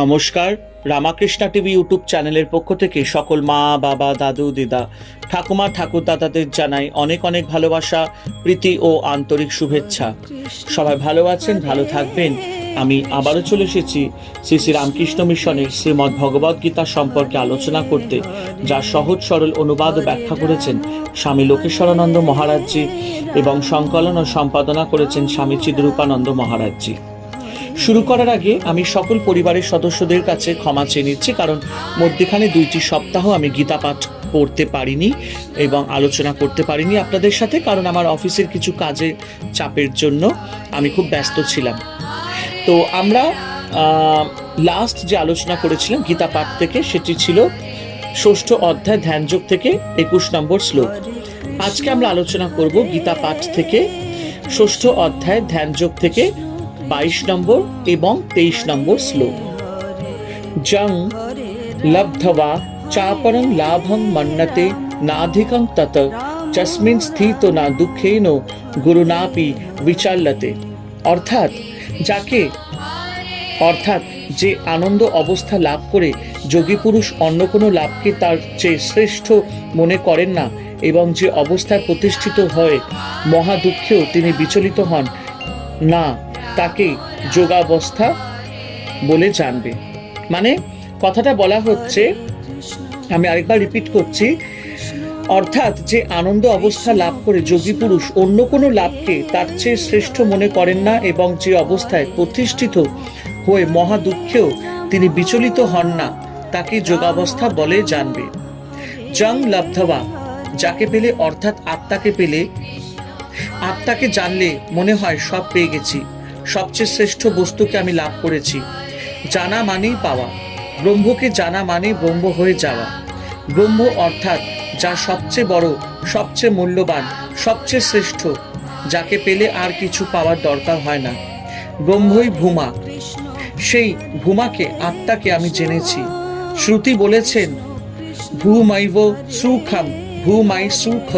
নমস্কার, Ramakrishna TV YouTube চ্যানেলের পক্ষ থেকে সকল মা, বাবা, দাদু, দিদা, ঠাকুমা, ঠাকুর দাদাদের জানাই অনেক অনেক ভালোবাসা, প্রীতি ও আন্তরিক শুভেচ্ছা। সবাই ভালো আছেন, ভালো থাকবেন। আমি আবারও চলে এসেছি শ্রী শ্রী রামকৃষ্ণ মিশনের শ্রীমদ্ ভগবদ গীতা সম্পর্কে আলোচনা করতে, যা সহজ, সরল অনুবাদ ব্যাখ্যা করেছেন স্বামী লোকেশ্বরানন্দ মহারাজজি এবং সংকলন ও সম্পাদনা করেছেন স্বামী চিদ্রূপানন্দ মহারাজজি। শুরু করার আগে আমি সকল পরিবারের সদস্যদের কাছে ক্ষমা চেয়ে নিচ্ছি, কারণ মধ্যেখানে দুইটি সপ্তাহ আমি গীতা পাঠ পড়তে পারিনি এবং আলোচনা করতে পারিনি আপনাদের সাথে, কারণ আমার অফিসের কিছু কাজে চাপের জন্য আমি খুব ব্যস্ত ছিলাম। তো আমরা লাস্ট যে আলোচনা করেছিলাম গীতা পাঠ থেকে, সেটি ছিল ষষ্ঠ অধ্যায় ধ্যানযোগ থেকে একুশ নম্বর শ্লোক। আজকে আমরা আলোচনা করব গীতা পাঠ থেকে ষষ্ঠ অধ্যায় ধ্যানযোগ থেকে বাইশ নম্বর এবং তেইশ নম্বর শ্লোক। জং লব্ধবা চাপরং লাভং মন্নতে নাধিকং তত, যস্মিন স্থিত না দুঃখেন গুরুনাপি বিচাল্যতে। অর্থাৎ যাকে, অর্থাৎ যে আনন্দ অবস্থা লাভ করে যোগী পুরুষ অন্য কোনো লাভকে তার চেয়ে শ্রেষ্ঠ মনে করেন না এবং যে অবস্থায় প্রতিষ্ঠিত হয়ে, মহা দুঃখেও তিনি বিচলিত হন। না তাকে যোগাবস্থা বলে জানবে। মানে কথাটা বলা হচ্ছে, আমি আরেকবার রিপিট করছি, অর্থাৎ যে আনন্দ অবস্থা লাভ করে যোগী পুরুষ, অন্য কোনো লাভকে তার চেয়ে শ্রেষ্ঠ মনে করেন না এবং যে অবস্থায় প্রতিষ্ঠিত হয়ে মহা দুঃখেও তিনি বিচলিত হন না, তাকে যোগাবস্থা বলে জানবে। জং লব্ধবা, যাকে পেলে, অর্থাৎ আত্মাকে পেলে, আত্মাকে জানলে মনে হয় সব পেয়ে গেছি। সবচেয়ে শ্রেষ্ঠ বস্তুকে আমি লাভ করেছি। জানা মানেই পাওয়া। ব্রহ্মকে জানা মানে ব্রহ্ম হয়ে যাওয়া। ব্রহ্ম অর্থাৎ যা সবচেয়ে বড়, সবচেয়ে মূল্যবান, সবচেয়ে শ্রেষ্ঠ, যাকে পেলে আর কিছু পাওয়ার দরকার হয় না। ব্রহ্মই ভূমা। সেই ভূমাকে, আত্মাকে আমি জেনেছি। শ্রুতি বলেছেন ভূমাইব সুখম ভূমাই সুখ,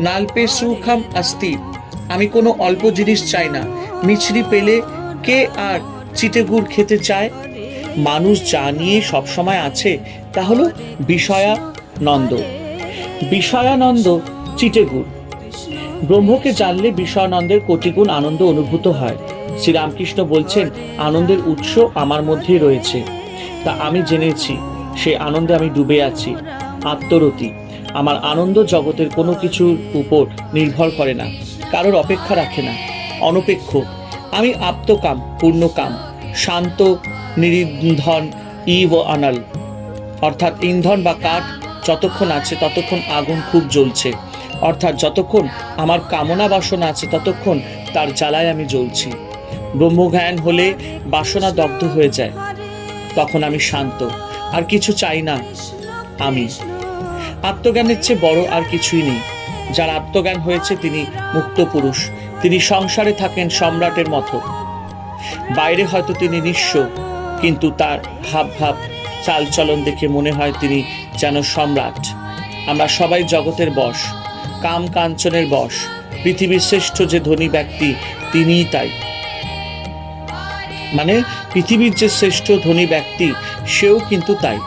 নালপে সুখম আস্তি আমি কোনো অল্প জিনিস চাই না। মিছরি পেলে কে আর চিটেগুড় খেতে চায়? মানুষ যা নিয়ে সবসময় আছে, তা হলো বিষয়ানন্দ। বিষয়ানন্দ চিটেগুড় ব্রহ্মকে জানলে বিষয়ানন্দের কোটিগুণ আনন্দ অনুভূত হয়। শ্রীরামকৃষ্ণ বলছেন, আনন্দের উৎস আমার মধ্যেই রয়েছে। তা আমি জেনেছি, সে আনন্দে আমি ডুবে আছি। আত্মরতি, আমার আনন্দ জগতের কোনো কিছুর উপর নির্ভর করে না, কারোর অপেক্ষা রাখে না। অনপেক্ষ। আমি আপ্তকাম, পূর্ণকাম, শান্ত, নিরিন্ধন ইভ আনাল অর্থাৎ ইন্ধন বা কাঠ যতক্ষণ আছে ততক্ষণ আগুন খুব জ্বলছে। অর্থাৎ যতক্ষণ আমার কামনা বাসনা আছে ততক্ষণ তার জ্বালায় আমি জ্বলছি। ব্রহ্মজ্ঞান হলে বাসনা দগ্ধ হয়ে যায়। তখন আমি শান্ত। আর কিছু চাই না আমি। আত্মজ্ঞানের চেয়ে বড় আর কিছুই নেই। যার আত্মজ্ঞান হয়েছে তিনি মুক্ত পুরুষ। তিনি সংসারে থাকেন সম্রাটের মতো। বাইরে হয়তো তিনি নিঃস্ব, কিন্তু তার হাব ভাব চালচলন দেখে মনে হয় তিনি যেন সম্রাট। আমরা সবাই জগতের বশ, কাম কাঞ্চনের বশ, পৃথিবীর শ্রেষ্ঠ যে ধনী ব্যক্তি, তিনিই তাই। মানে পৃথিবীর যে শ্রেষ্ঠ ধনী ব্যক্তি, সেও কিন্তু তাই।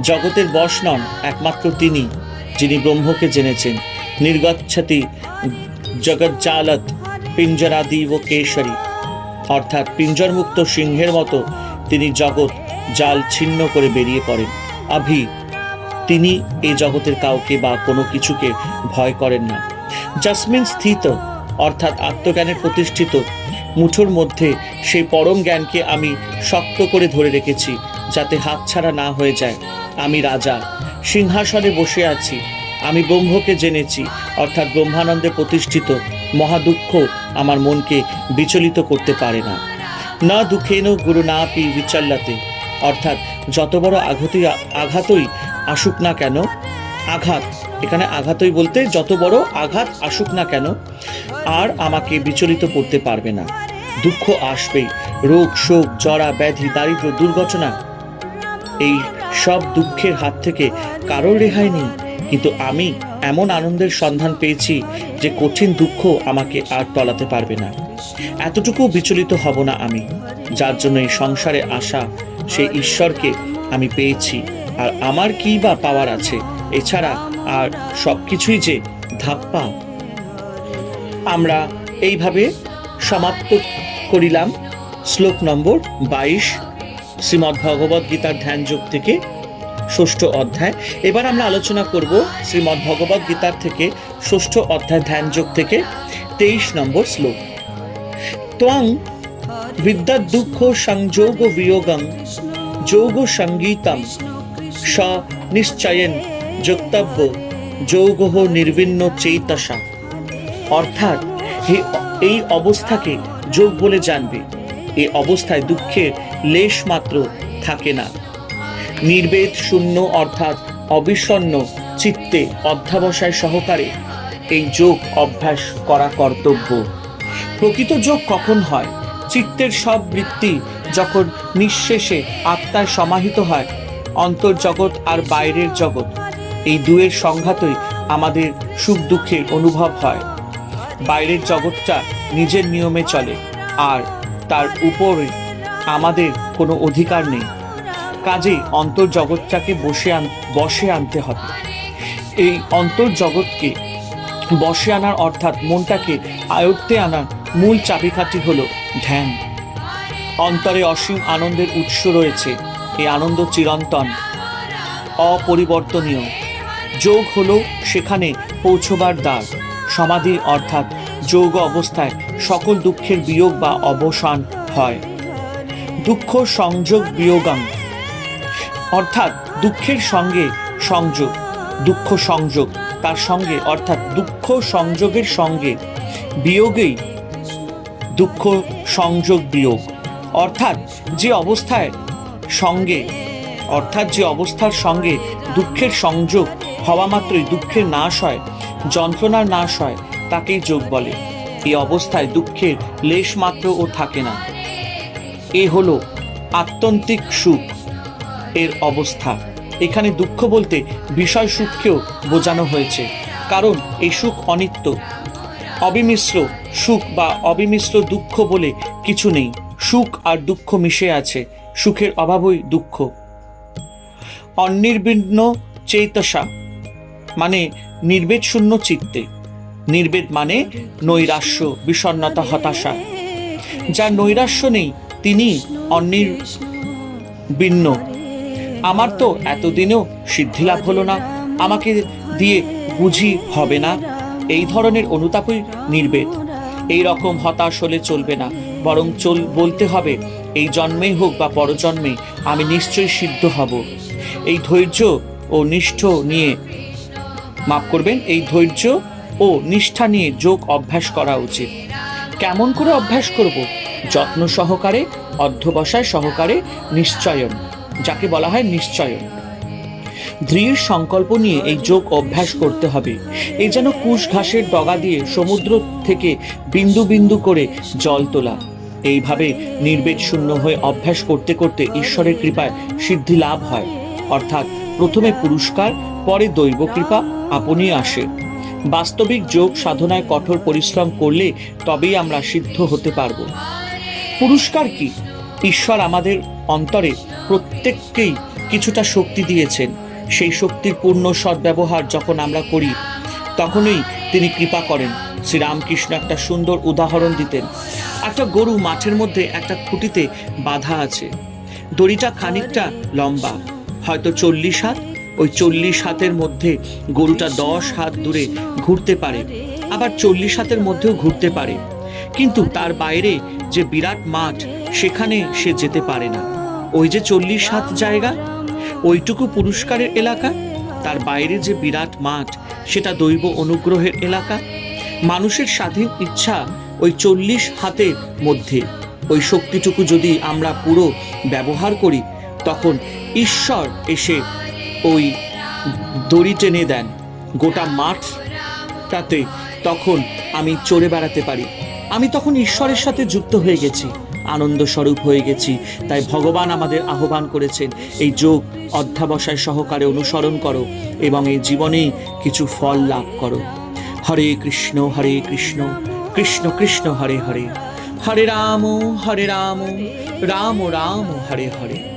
জগতের বশ নন, একমাত্র তিনি, যিনি ব্রহ্মকে জেনেছেন। নির্গচ্ছতি জগজ্জালত পিঞ্জরাদিব কেশরী অর্থাৎ পিঞ্জরমুক্ত সিংহের মতো তিনি জগৎ জাল ছিন্ন করে বেরিয়ে পড়েন। আভি, তিনি এই জগতের কাউকে বা কোনো কিছুকে ভয় করেন না। জাসমিন স্থিত, অর্থাৎ আত্মজ্ঞানের প্রতিষ্ঠিত, মুঠোর মধ্যে সেই পরম জ্ঞানকে আমি শক্ত করে ধরে রেখেছি, যাতে হাতছাড়া না হয়ে যায়। আমি রাজা, সিংহাসনে বসে আছি। আমি ব্রহ্মকে জেনেছি, অর্থাৎ ব্রহ্মানন্দে প্রতিষ্ঠিত মহাদুঃখ আমার মনকে বিচলিত করতে পারে না। না দুঃখেন গুরু না পি বিচল্লাতে। অর্থাৎ যত বড় আঘাতই আঘাতই আসুক না কেন, আঘাত, এখানে আঘাতই বলতে যত বড় আঘাত আসুক না কেন, আর আমাকে বিচলিত করতে পারবে না। দুঃখ আসবেই, রোগ, শোক, জরা, ব্যাধি, দারিদ্র, দুর্ঘটনা, এই সব দুঃখের হাত থেকে কারোর রেহাই নেই। কিন্তু আমি এমন আনন্দের সন্ধান পেয়েছি যে কঠিন দুঃখ আমাকে আর টলাতে পারবে না। এতটুকু বিচলিত হব না আমি, যার জন্য এই সংসারে আসা সেই ঈশ্বরকে আমি পেয়েছি। আর আমার কি বা পাওয়ার আছে, এছাড়া আর সব কিছুই যে ধাপ্পা। আমরা এইভাবে সমাপ্ত করিলাম। শ্লোক নম্বর বাইশ, শ্রীমদ্ ভগবদ গীতার ধ্যান যোগ থেকে ষষ্ঠ অধ্যায়। এবার আমরা আলোচনা করব শ্রীমদ্ ভগবদ গীতার থেকে ষষ্ঠ অধ্যায় ধ্যান যোগ থেকে তেইশ নম্বর শ্লোক। ত্বং বিদ্যা দুঃখ সংযোগ বিয়োগং যোগ সঙ্গীতম স নিশ্চয়ন যোক্তব্য যোগ নির্বিন্ন চেতসা। অর্থাৎ এই অবস্থাকে যোগ বলে জানবে। এই অবস্থায় দুঃখের লেশ মাত্র থাকে না। নির্বেদ শূন্য অর্থাৎ অবিষণ্ণ চিত্তে অধ্যাবসায় সহকারে এই যোগ অভ্যাস করা কর্তব্য। প্রকৃত যোগ কখন হয়? চিত্তের সব বৃত্তি যখন নিঃশেষে আত্মায় সমাহিত হয়, অন্তর্জগৎ আর বাইরের জগৎ, এই দুয়ের সংঘাতই আমাদের সুখ দুঃখের অনুভব হয়। বাইরের জগৎটা নিজের নিয়মে চলে, আর তার উপরে আমাদের কোনো অধিকার নেই। কাজেই অন্তর্জগৎটাকে বসে আন বসে আনতে হবে। এই অন্তর্জগৎকে বসে আনার অর্থাৎ মনটাকে আয়ত্তে আনার মূল চাবিকাঠি হলো ধ্যান। অন্তরে অসীম আনন্দের উৎস রয়েছে এই আনন্দ চিরন্তন, অপরিবর্তনীয়। যোগ হলো সেখানে পৌঁছবার দ্বার, সমাধি অর্থাৎ যোগ অবস্থায় সকল দুঃখের বিয়োগ বা অবসান হয়। দুঃখ সংযোগ বিয়োগাং অর্থাৎ দুঃখের সঙ্গে সংযোগ, দুঃখ সংযোগ, তার সঙ্গে, অর্থাৎ দুঃখ সংযোগের সঙ্গে বিয়োগেই দুঃখ সংযোগ বিয়োগ। অর্থাৎ যে অবস্থায় সঙ্গে, অর্থাৎ যে অবস্থার সঙ্গে দুঃখের সংযোগ হওয়া মাত্রই দুঃখের নাশ হয়, যন্ত্রণার নাশ হয়, তাকেই যোগ বলে। এই অবস্থায় দুঃখের লেশ মাত্রও থাকে না। এ হলো আত্যন্তিক সুখ। এর অবস্থা। এখানে দুঃখ বলতে বিষয় সুখকেও বোঝানো হয়েছে। কারণ এই সুখ অনিত্য। অবিমিশ্র সুখ বা অবিমিশ্র দুঃখ বলে কিছু নেই। সুখ আর দুঃখ মিশে আছে। সুখের অভাবই দুঃখ। অনির্বিণ্ণ চেতসা মানে নির্বেদ শূন্য চিত্তে। নির্বেদ মানে নৈরাশ্য, বিষণ্ণতা, হতাশা। যার নৈরাশ্য নেই তিনি অনির্বিণ্ণ আমার তো এতদিনেও সিদ্ধিলাভ হলো না। আমাকে দিয়ে বুঝি হবে না। এই ধরনের অনুতাপই নির্বেদ। এই রকম হতাশ হলে চলবে না। বরং চল, বলতে হবে, এই জন্মেই হোক বা পরজন্মে আমি নিশ্চয়ই সিদ্ধ হব। এই ধৈর্য ও নিষ্ঠ নিয়ে মাফ করবেন। এই ধৈর্য ও নিষ্ঠা নিয়ে যোগ অভ্যাস করা উচিত। কেমন করে অভ্যাস করব? যত্ন সহকারে অধ্যবসায় সহকারে, নিশ্চয়ন। যাকে বলা হয় নিশ্চয়ন। দৃঢ় সংকল্প নিয়ে এই যোগ অভ্যাস করতে হবে। এই যেন কুশ ঘাসের ডগা দিয়ে সমুদ্র থেকে বিন্দু বিন্দু করে জল তোলা। এইভাবে নির্বেদ শূন্য হয়ে অভ্যাস করতে করতে ঈশ্বরের কৃপায় সিদ্ধি লাভ হয়। অর্থাৎ প্রথমে পুরস্কার, পরে দৈব কৃপা আপনি আসে। বাস্তবিক যোগ সাধনায় কঠোর পরিশ্রম করলে তবেই আমরা সিদ্ধ হতে পারব। পুরস্কার কি? ঈশ্বর আমাদের অন্তরে প্রত্যেককেই কিছুটা শক্তি দিয়েছেন। সেই শক্তির পূর্ণ সদ্ব্যবহার যখন আমরা করি, তখনই তিনি কৃপা করেন। শ্রীরামকৃষ্ণ একটা সুন্দর উদাহরণ দিতেন। একটা গরু মাঠের মধ্যে একটা খুঁটিতে বাঁধা আছে। দড়িটা খানিকটা লম্বা, হয়তো চল্লিশ হাত। ওই চল্লিশ হাতের মধ্যে গরুটা দশ হাত দূরে ঘুরতে পারে। আবার চল্লিশ হাতের মধ্যেও ঘুরতে পারে। কিন্তু তার বাইরে যে বিরাট মাঠ, সেখানে সে যেতে পারে না। ওই যে চল্লিশ হাত জায়গা, ওইটুকু পুরস্কারের এলাকা, তার বাইরে যে বিরাট মাঠ, সেটা দৈব অনুগ্রহের এলাকা। মানুষের স্বাধীন ইচ্ছা ওই চল্লিশ হাতের মধ্যে। ওই শক্তিটুকু যদি আমরা পুরো ব্যবহার করি, তখন ঈশ্বর এসে ওই দড়ি টেনে দেন। গোটা মাঠটাতে তখন আমি চড়ে বেড়াতে পারি। আমি তখন ঈশ্বরের সাথে যুক্ত হয়ে গেছি। আনন্দ স্বরূপ হয়ে গেছি। তাই ভগবান আমাদের আহ্বান করেছেন, এই যোগ অধ্যাবসায় সহকারে অনুসরণ করো এবং এই জীবনে কিছু ফল লাভ করো। হরে কৃষ্ণ হরে কৃষ্ণ কৃষ্ণ কৃষ্ণ, হরে হরে। হরে রাম হরে রাম রাম রাম, হরে হরে।